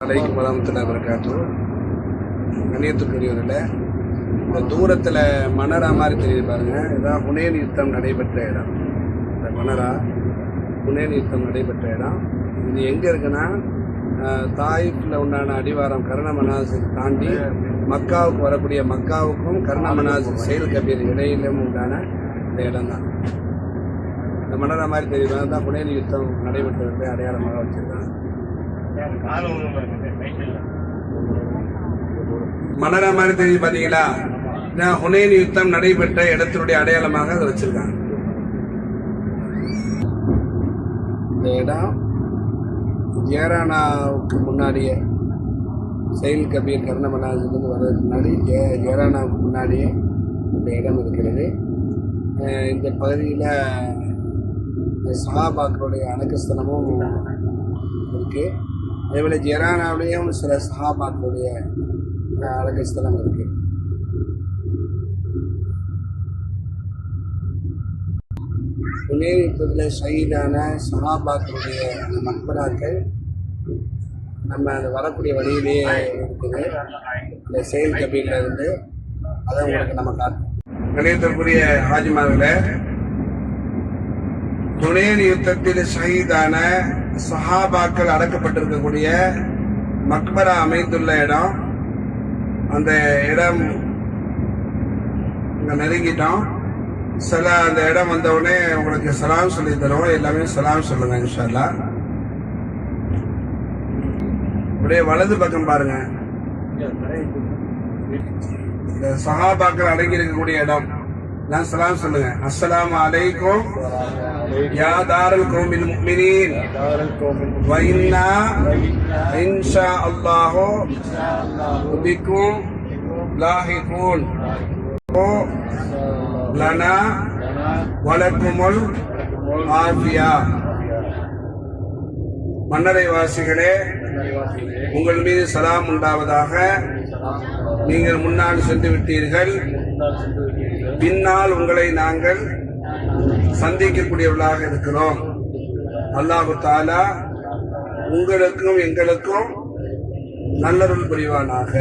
அலைக்கும் வரமத்துல வரக்காட்டும் கண்ணியத்துக்குரியவர்கள இந்த தூரத்தில் மணரா மாதிரி தெரியுது பாருங்க. இதான் புனேன் யுத்தம் நடைபெற்ற இடம். இந்த மணரா புனேன் யுத்தம் நடைபெற்ற இடம். இது எங்கே இருக்குன்னா அஹ், உண்டான அடிவாரம் கருண மனாசுக்கு தாண்டி மக்காவுக்கு வரக்கூடிய மக்காவுக்கும் கருண மனாசு செயல் கபீர் இடையிலும் உண்டான இந்த இடம் தான் இந்த மணரா மாதிரி தெரியுது. தான் புனேன் யுத்தம் நடைபெற்றதை அடையாளமாக வச்சிருக்காங்க. மனரா மாதிரி தெரியுது பாத்தீங்களா ஹுனேன் யுத்தம் நடைபெற்ற இடத்தினுடைய அடையாளமாக அதை வச்சிருக்காங்க. இந்த இடம் ஜேரானாவுக்கு முன்னாடியே செயல் கபீர் கர்ணமனாஜிலிருந்து வர்றதுக்கு முன்னாடி ஜே ஜேரானாவுக்கு முன்னாடியே இந்த இடம் இருக்கிறது. இந்த பகுதியில் சஹாபாக்களுடைய அணக்கஸ்தலமும் இருக்குது அதேபோல் ஜெரானாவிலேயும் சில சஹாபாக்களுடைய அஹ், அடக்கஸ்தலம் இருக்கு. புனே யுத்தத்தில் ஷஹீதான சஹாபாக்களுடைய அந்த மக்பராக்கள் நம்ம அந்த வரக்கூடிய வழியிலேயே இருக்குது. இந்த செயல் கபிலிருந்து இருந்து அதை உங்களுக்கு நம்ம காட்டும் நிலையத்திற்குரிய ஆஜிமாவில் துணேர் யுத்தத்தில் ஷஹீதான சஹாபாக்கள் அடக்கப்பட்டிருக்கக்கூடிய மக்பரா அமைந்துள்ள இடம். அந்த இடம் இங்க நெருங்கிட்டோம். சில அந்த இடம் வந்தவுடனே உங்களுக்கு சலாம் சொல்லி தருவோம். எல்லாமே சலாம் சொல்லுங்க இன்ஷால்லா அப்படியே வலது பக்கம் பாருங்க. இந்த சஹாபாக்கள் அடங்கி இருக்கக்கூடிய இடம். எல்லாம் சலாம் சொல்லுங்க. அஸ்லாம் அலைக்கும். யா தாரல் கௌமில் முஃமினீன் وإنا إن شاء الله بكم لاحقون لنا ولكم العافية மன்னரை வாசிகளே உங்கள் மீது சலாம் உண்டாவதாக நீங்கள் முன்னால் சென்று விட்டீர்கள் பின்னால் உங்களை நாங்கள் சந்திக்கக்கூடியவர்களாக இருக்கிறோம். அல்லாஹு தாலா உங்களுக்கும் எங்களுக்கும் நல்லருள் புரிவானாக.